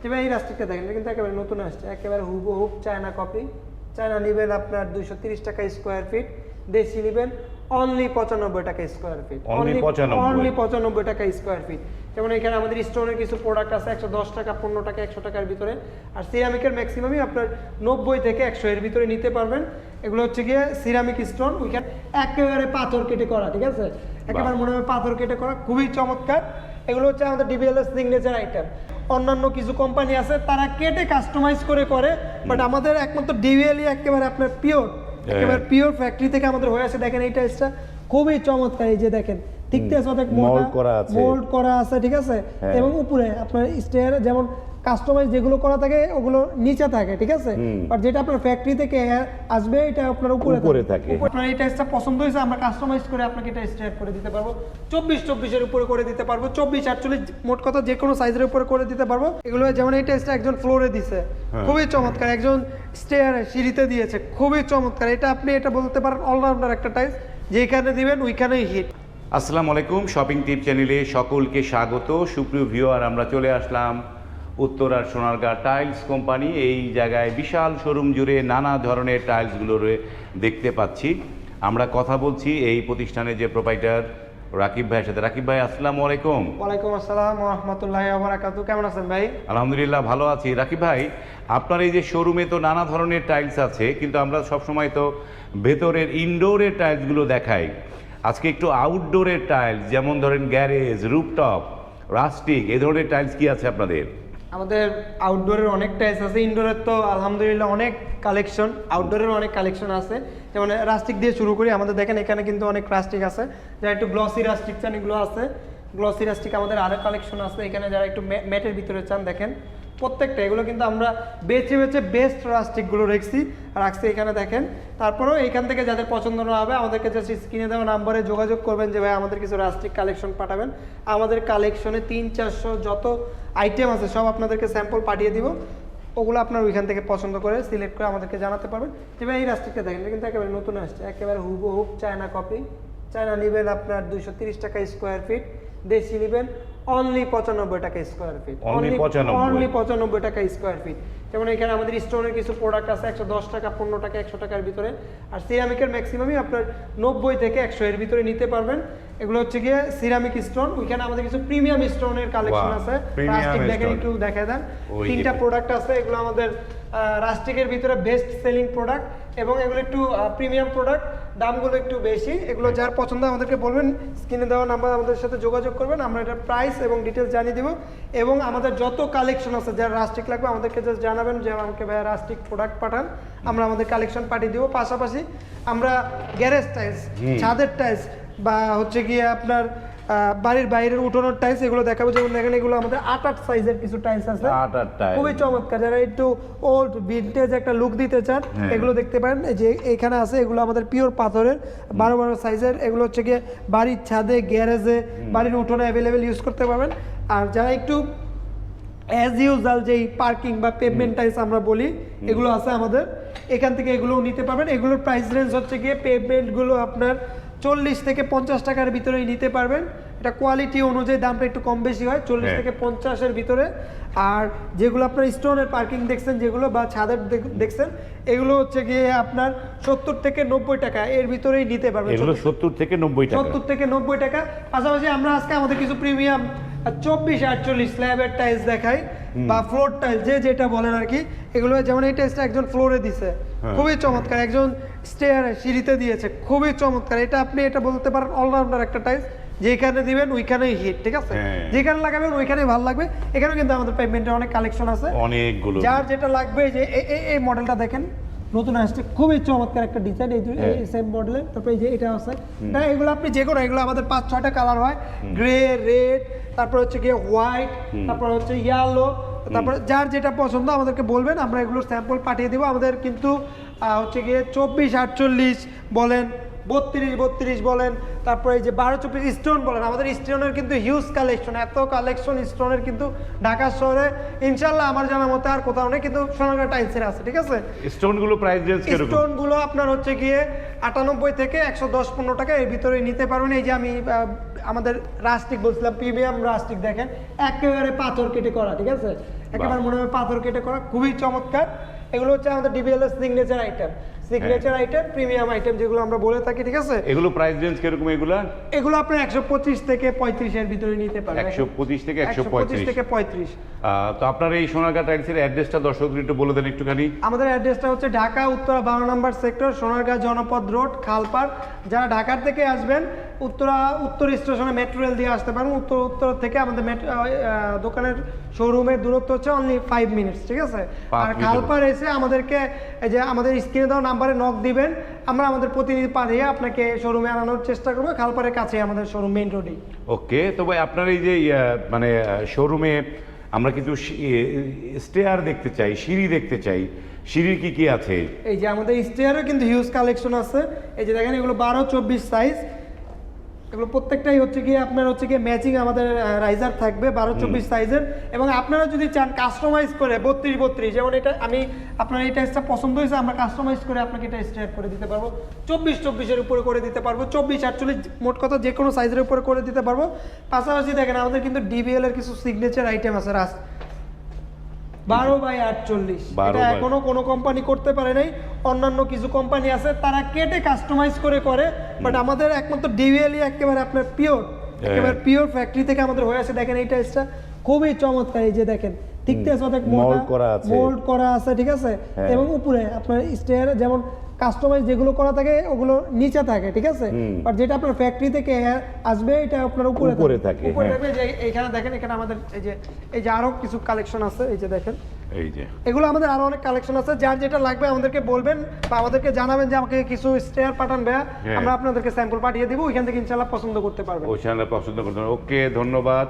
তবে এই রাস্টিকটা দেখেন এটা কিন্তু একেবারে নতুন আসছে একেবারে হুবহুব চায়না কপি চায়না নেবেন আপনার দুইশো টাকা স্কোয়ার ফিট দেশি নেবেন অনলি পঁচানব্বই টাকা স্কোয়ার ফিট অনলি পঁচানব্বই। টাকা স্কোয়ার ফিট যেমন এখানে আমাদের স্টোনের কিছু প্রোডাক্ট আছে একশো দশ টাকা পনেরো টাকা একশো টাকার ভিতরে। আর সিরামিকের ম্যাক্সিমামই আপনার নব্বই থেকে একশো এর ভিতরে নিতে পারবেন। এগুলো হচ্ছে গিয়ে সিরামিক স্টোন ওইখানে একেবারে পাথর কেটে করা ঠিক আছে? একেবারে মনে হয় পাথর কেটে করা খুবই চমৎকার। এগুলো হচ্ছে আমাদের ডিবিএলএস সিগনেচার আইটেম অন্যান্য কিছু কোম্পানি আছে তারা কেটে কাস্টমাইজ করে করে বাট আমাদের একমাত্র ডিভিএলই একেবারে আপনার পিওর একেবারে পিওর ফ্যাক্টরি থেকে আমাদের হয়ে আছে দেখেন এই টাইলসটা খুবই চমৎকার এই যে দেখেন ঠিক আছে অনেক মোল্ড করা আছে। মোল্ড করা আছে ঠিক আছে? হ্যাঁ। এবং উপরে আপনার স্টেয়ার যেমন কাস্টমাইজ যেগুলো করা থাকে ওগুলো নিচে থাকে ঠিক আছে। আর যেটা আপনার ফ্যাক্টরি থেকে আসবে এটা আপনার উপরে উপরে থাকে। আপনার এই টাইসটা পছন্দ হয়েছে আমরা কাস্টমাইজ করে আপনাকে এটা স্টেয়ার করে দিতে পারব। চব্বিশ চব্বিশের উপরে করে দিতে পারব। চব্বিশ আটচল্লিশ মোট কথা যে কোনো সাইজের উপরে করে দিতে পারব। এগুলো যেমন এই টাইসটা একজন ফ্লোরে দিছে। হ্যাঁ। খুবই চমৎকার। একজন স্টেয়ারে সিঁড়িতে দিয়েছে। খুবই চমৎকার। এটা আপনি এটা বলতে পারেন অলরাউন্ডার একটা টাইস যেখানে দিবেন ওইখানেই হিট আসসালামু আলাইকুম শপিং টিপ চ্যানেলে সকলকে স্বাগত। সুপ্রিয় ভিউয়ার আমরা চলে আসলাম উত্তরার সোনারগাঁ টাইলস কোম্পানি এই জায়গায় বিশাল শোরুম জুড়ে নানা ধরনের টাইলসগুলো দেখতে পাচ্ছি। আমরা কথা বলছি এই প্রতিষ্ঠানের যে প্রোপাইটার রাকিব ভাইয়ের সাথে। রাকিব ভাই আসসালামু আলাইকুম। ওয়ালাইকুম আসসালাম রহমতুল্লাহ আবরাকাতু কেমন আছেন ভাই? আলহামদুলিল্লাহ ভালো আছি। রাকিব ভাই আপনার এই যে শোরুমে তো নানা ধরনের টাইলস আছে কিন্তু আমরা সবসময় তো ভেতরের ইনডোরের টাইলসগুলো দেখাই। আজকে একটু আউটডোরের টাইলস যেমন ধরেন গ্যারেজ রুপটপ রাস্টিক এই ধরনের টাইলস কি আছে আপনাদের? আমাদের আউটডোরের অনেক টাইস আছে। ইনডোরের তো আলহামদুলিল্লাহ অনেক কালেকশন আউটডোরের অনেক কালেকশন আছে। যেমন রাস্টিক দিয়ে শুরু করি, আমাদের দেখেন এখানে কিন্তু অনেক রাস্টিক আছে। যারা একটু গ্লসি রাস্টিক চান, এগুলো আছে। গ্লসি রাস্টিক আমাদের আরও কালেকশন আছে। এখানে যারা একটু ম্যাটের ভিতরে চান, দেখেন। প্রত্যেকটা, এগুলো কিন্তু আমরা বেছে বেছে বেস্ট রাস্টিকগুলো রেখছি। রাখছি এখানে দেখেন, তারপরেও এখান থেকে যাদের পছন্দ না হবে, আমাদেরকে জাস্ট স্ক্রিনে দেওয়া নাম্বারে যোগাযোগ করবেন যে, ভাই, আমাদের কিছু রাস্টিক কালেকশন পাঠাবেন। আমাদের কালেকশনে তিন, চারশো যত আইটেম আছে, সব আপনাদেরকে স্যাম্পল পাঠিয়ে দিব। ওগুলো আপনার ওইখান থেকে পছন্দ করে সিলেক্ট করে আমাদেরকে জানাতে পারবেন। যেমন এই রাস্টিকটা দেখেন কিন্তু একেবারে নতুন আসছে, একেবারে হুবহুব চায়না কপি চায়না নেবেন আপনার তিরিশ টাকা স্কোয়ার ফিট দেশি নেবেন অনলি পঁচানব্বই টাকা স্কোয়ার ফিট Only 95 অনলি পঁচানব্বই টাকা স্কোয়ার ফিট যেমন এখানে আমাদের স্টোনের কিছু প্রোডাক্ট আছে একশো দশ টাকা পনেরো টাকা একশো টাকার ভিতরে। আর সিরামিকের ম্যাক্সিমামই আপনার নব্বই থেকে একশো এর ভিতরে নিতে পারবেন। এগুলো হচ্ছে গিয়ে সিরামিক স্টোন ওইখানে আমাদের কিছু প্রিমিয়াম স্টোনের কালেকশন আছে। প্লাস্টিক একটু দেখা দেন। তিনটা প্রোডাক্ট আছে। এগুলো আমাদের রাস্টিকের ভিতরে বেস্ট সেলিং প্রোডাক্ট এবং এগুলো একটু প্রিমিয়াম প্রোডাক্ট দামগুলো একটু বেশি। এগুলো যার পছন্দ আমাদেরকে বলবেন স্ক্রিনে দেওয়া নাম্বার আমাদের সাথে যোগাযোগ করবেন। আমরা এটা প্রাইস এবং ডিটেলস জানিয়ে দিব। এবং আমাদের যত কালেকশন আছে যার রাস্টিক লাগবে আমাদেরকে জাস্ট জানাবেন যে আমাকে ভাইয়া রাস্টিক প্রোডাক্ট পাঠান। আমরা আমাদের কালেকশন পাঠিয়ে দিব। পাশাপাশি আমরা গ্যারেজ টাইলস ছাদের টাইলস বা হচ্ছে গিয়ে আপনার বাড়ির বাইরের উঠোনোর টাইলস এগুলো দেখাবো। যেমন দেখেন এগুলো আমাদের আট আট সাইজের কিছু টাইলস আছে। আট আট টাইলস। খুবই চমৎকার। যারা একটু ওল্ড ভিন্টেজ একটা লুক দিতে চান হ্যাঁ। এগুলো দেখতে পারেন। যে এখানে আছে এগুলো আমাদের পিওর পাথরের বারো বারো সাইজের এগুলো হচ্ছে গিয়ে বাড়ির ছাদে গ্যারেজে বাড়ির উঠোনে অ্যাভেলেবেল ইউজ করতে পারবেন। আর যারা একটু অ্যাজ ইউজাল যেই পার্কিং বা পেভমেন্ট টাইলস আমরা বলি এগুলো আছে আমাদের। এখান থেকে এগুলোও নিতে পারবেন। এগুলোর প্রাইস রেঞ্জ হচ্ছে গিয়ে পেভমেন্টগুলো আপনার চল্লিশ থেকে পঞ্চাশ টাকার ভিতরেই নিতে পারবেন। এটা কোয়ালিটি অনুযায়ী দামটা একটু কম বেশি হয় চল্লিশ হ্যাঁ। থেকে পঞ্চাশের ভিতরে। আর যেগুলো আপনার স্টোনের পার্কিং দেখছেন যেগুলো বা ছাদের দেখছেন এগুলো হচ্ছে গিয়ে আপনার সত্তর থেকে নব্বই টাকা। এর ভিতরেই নিতে পারবেন সত্তর থেকে নব্বই সত্তর থেকে নব্বই টাকা। পাশাপাশি আমরা আজকে আমাদের কিছু প্রিমিয়াম চব্বিশ আটচল্লিশ স্ল্যাবের টাইলস দেখাই বা ফ্লোর টাইলস যে যেটা বলেন আর কি এগুলো যেমন এই টাইলসটা একজন ফ্লোরে দিছে। হ্যাঁ। খুবই চমৎকার। একজন স্টেয়ারে সিঁড়িতে দিয়েছে। খুবই চমৎকার। এটা আপনি এটা বলতে পারেন অলরাউন্ডার একটা টাইলস যেখানে দিবেন ওইখানেই হিট ঠিক আছে? হ্যাঁ। যেখানে লাগাবেন ওইখানেই ভালো লাগবে। এখানেও কিন্তু আমাদের পেমেন্টের অনেক কালেকশন আছে। অনেকগুলো। যার যেটা লাগবে যে এই মডেলটা দেখেন। নতুন আসছে খুবই চমৎকার একটা ডিজাইন এই হ্যাঁ। সেম মডেলের তারপরে এই যে এটা আছে। না এগুলো আপনি যে কোনো এগুলো আমাদের পাঁচ ছয়টা কালার হয়। গ্রে রেড তারপর হচ্ছে গিয়ে হোয়াইট তারপর হচ্ছে ইয়েলো তারপরে যার যেটা পছন্দ আমাদেরকে বলবেন আমরা এগুলোর স্যাম্পল পাঠিয়ে দেবো। আমাদের কিন্তু হচ্ছে গিয়ে চব্বিশ আটচল্লিশ বলেন বত্রিশ বত্রিশ বলেন তারপরে এই যে বারো চব্বিশ স্টোন বলেন আমাদের স্টোনের কিন্তু হিউজ কালেকশন এত কালেকশন স্টোনের কিন্তু ঢাকা শহরে ইনশাল্লাহ আমার জানা মতে আর কোথাও নেই কিন্তু সোনারগাঁ টাইলসের আছে ঠিক আছে? স্টোনগুলো প্রাইস রেঞ্জ কীরকম? স্টোনগুলো আপনার হচ্ছে গিয়ে আটানব্বই থেকে একশো দশ পনেরো টাকা এর ভিতরে নিতে পারবেন এই যে আমি আমাদের রাস্টিক বলছিলাম প্রিমিয়াম রাস্টিক দেখেন একেবারে পাথর কেটে করা ঠিক আছে? একেবারে মনে হয় পাথর কেটে করা খুবই চমৎকার। এগুলো হচ্ছে আমাদের ডিবিএল এর signature item signature item premium item যেগুলো আমরা বলে থাকি ঠিক আছে? এগুলো প্রাইস রেঞ্জ কীরকম এগুলো? এগুলো আপনি 125 থেকে 35 এর ভিতরে নিতে পারবেন। একশো পঁচিশ থেকে একশো 125 পঁয়ত্রিশ। থেকে পঁয়ত্রিশ। তো আপনার এই সোনারগাঁ টাইলসের অ্যাড্রেসটা দর্শকদের একটু বলে দেন একটুখানি। আমাদের অ্যাড্রেসটা হচ্ছে ঢাকা উত্তরা বারো নম্বর সেক্টর সোনারগাঁ জনপদ রোড খালপাড় যারা ঢাকার থেকে আসবেন উত্তরা উত্তর স্টেশনে মেট্রো রেল দিয়ে আসতে পারেন। উত্তর উত্তর থেকে আমাদের দোকানের শোরুমের দূরত্ব হচ্ছে অনলি ফাইভ মিনিটস ঠিক আছে? আর খালপাড় এসে আমাদেরকে এই যে আমাদের স্ক্রিনে দেওয়া নাম্বারে নক দিবেন। আমরা আমাদের প্রতিনিধি পাঠিয়ে আপনাকে শোরুমে আনানোর চেষ্টা করব। খালপাড়ের কাছে আমাদের শোরুম মেইন রোডে ওকে তো ভাই আপনার এই যে মানে শোরুমে আমরা কিছু স্টেয়ার দেখতে চাই সিঁড়ি দেখতে চাই। সিঁড়ির কি কি আছে? এই যে আমাদের স্টেয়ারও কিন্তু হিউজ কালেকশন আছে। এই যে দেখেন এগুলো বারো চব্বিশ সাইজ এগুলো প্রত্যেকটাই হচ্ছে গিয়ে আপনার হচ্ছে গিয়ে ম্যাচিং আমাদের রাইজার থাকবে বারো চব্বিশ সাইজের এবং আপনারা যদি চান কাস্টমাইজ করে বত্রিশ বত্রিশ যেমন এটা আমি আপনার এই টাইসটা পছন্দ হয়েছে আমরা কাস্টমাইজ করে আপনাকে এটা স্টেয়ার করে দিতে পারব। চব্বিশ চব্বিশের উপরে করে দিতে পারব। চব্বিশ আটচল্লিশ মোট কথা যে কোনো সাইজের উপরে করে দিতে পারব। পাশাপাশি দেখেন আমাদের কিন্তু ডিবিএল এর কিছু সিগনেচার আইটেম আছে রাস বারো বাই আটচল্লিশ। এটা এখনও কোনো কোম্পানি করতে পারে নাই। অন্যান্য কিছু কোম্পানি আছে তারা কেটে কাস্টমাইজ করে করে বাট আমাদের একমাত্র ডিভিএলই একেবারে আপনার পিওর একেবারে পিওর ফ্যাক্টরি থেকে আমাদের হয়ে আছে দেখেন এই টাইসটা খুবই চমৎকার এই যে দেখেন। ঠিক আছে অনেক মোল্ড করা আছে। মোল্ড করা আছে ঠিক আছে? হ্যাঁ। এবং উপরে আপনার স্টেয়ার যেমন কাস্টমাইজ যেগুলো করা থাকে ওগুলো নিচে থাকে ঠিক আছে। বাট যেটা আপনার ফ্যাক্টরি থেকে আসবে এটা আপনার উপরে উপরে থাকে, উপরে হ্যাঁ। থাকবে যে এখানে দেখেন এখানে আমাদের এই যে এই যে আরও কিছু কালেকশন আছে এই যে দেখেন এই যে এগুলো আমাদের আরও অনেক কালেকশন আছে যার যেটা লাগবে আমাদেরকে বলবেন বা আমাদেরকে জানাবেন যে আমাকে কিছু স্টেয়ার পাঠান ভাইয়া। আমরা আপনাদেরকে স্যাম্পল পাঠিয়ে দিব ওইখান থেকে ইনশাল্লাহ পছন্দ করতে পারবেন ওই চ্যানেলে পছন্দ করতে। ওকে ধন্যবাদ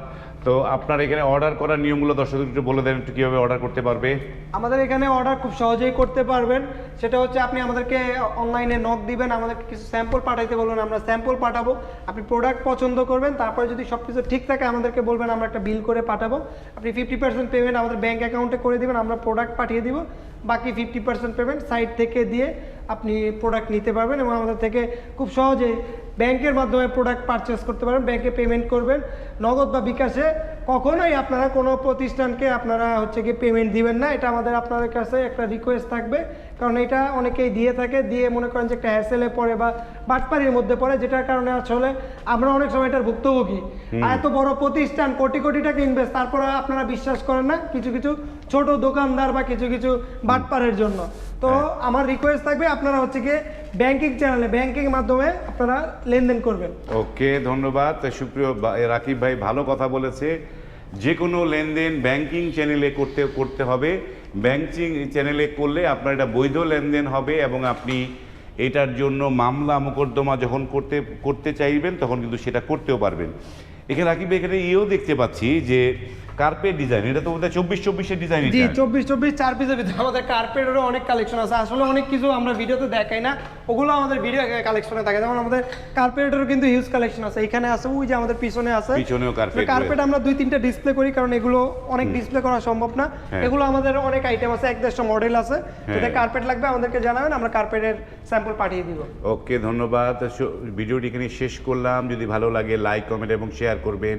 তো আপনার এখানে অর্ডার করার নিয়মগুলো দর্শকদের একটু বলে দেন, একটু কীভাবে অর্ডার করতে পারবে? আমাদের এখানে অর্ডার খুব সহজেই করতে পারবেন। সেটা হচ্ছে আপনি আমাদেরকে অনলাইনে নক দিবেন, আমাদেরকে কিছু স্যাম্পল পাঠাইতে বলবেন আমরা স্যাম্পল পাঠাবো। আপনি প্রোডাক্ট পছন্দ করবেন, তারপরে যদি সব কিছু ঠিক থাকে, আমাদেরকে বলবেন, আমরা একটা বিল করে পাঠাবো। আপনি ফিফটি পার্সেন্ট পেমেন্ট আমাদের ব্যাঙ্ক অ্যাকাউন্টে করে দিবেন, আমরা প্রোডাক্ট পাঠিয়ে দিব। বাকি ফিফটি পার্সেন্ট পেমেন্ট সাইট থেকে দিয়ে আপনি প্রোডাক্ট নিতে পারবেন এবং আমাদের থেকে খুব সহজে ব্যাংকের মাধ্যমে প্রোডাক্ট পারচেস করতে পারেন, ব্যাংকে পেমেন্ট করবেন। নগদ বা বিকাশে কখনোই আপনারা কোনো প্রতিষ্ঠানকে আপনারা হচ্ছে কি পেমেন্ট দিবেন না। এটা আমাদের, আপনাদের কাছে একটা রিকোয়েস্ট থাকবে। কারণ এটা অনেকেই দিয়ে থাকে দিয়ে মনে করেন যে একটা হ্যাসেলে পড়ে বা বাটপাড়ির মধ্যে পড়ে যেটার কারণে আসলে আমরা অনেক সময় এটার ভুক্তভোগী। এত বড় প্রতিষ্ঠান কোটি কোটি টাকা ইনভেস্ট তারপরে আপনারা বিশ্বাস করেন না কিছু কিছু ছোট দোকানদার বা কিছু কিছু বাটপাড়ের জন্য। তো আমার রিকোয়েস্ট থাকবে আপনারা হচ্ছে গিয়ে ব্যাংকিং চ্যানেলে ব্যাংকিং মাধ্যমে আপনারা লেনদেন করবেন। ওকে ধন্যবাদ। সুপ্রিয় রাকিব ভাই ভালো কথা বলেছে। যে কোনো লেনদেন ব্যাংকিং চ্যানেলে করতে করতে হবে। ব্যাংকিং চ্যানেলে করলে আপনার এটা বৈধ লেনদেন হবে এবং আপনি এটার জন্য মামলা মোকদ্দমা যখন করতে করতে চাইবেন, তখন কিন্তু সেটা করতেও পারবেন। এখানে রাকিব এখানে ইয়েও দেখতে পাচ্ছি যে কার্পেট ডিজাইন এটা তো বোধহয় চব্বিশ চব্বিশের ডিজাইন জি চব্বিশ চব্বিশ চার পিসের ভিতরে আমাদের কার্পেটেরও অনেক কালেকশন আছে। আসলে অনেক কিছু আমরা ভিডিওতে দেখাই না। ওগুলো আমাদের ভিডিও কালেকশনে থাকে। যেমন আমাদের কার্পেটেরও কিন্তু হিউজ কালেকশন আছে। এখানে আছে ওই যে আমাদের পিছনে আছে। পিছনেও carpet কার্পেট আমরা দুই তিনটা ডিসপ্লে করি কারণ এগুলো অনেক ডিসপ্লে করা সম্ভব না। হ্যাঁ। এগুলো আমাদের অনেক আইটেম আছে এক দেড়শো মডেল আছে। যদি হ্যাঁ। কার্পেট লাগবে আমাদেরকে জানাবেন আমরা কার্পেটের স্যাম্পল পাঠিয়ে দিব। ওকে ধন্যবাদ। ভিডিওটি এখানে শেষ করলাম। যদি ভালো লাগে লাইক কমেন্ট এবং শেয়ার করবেন।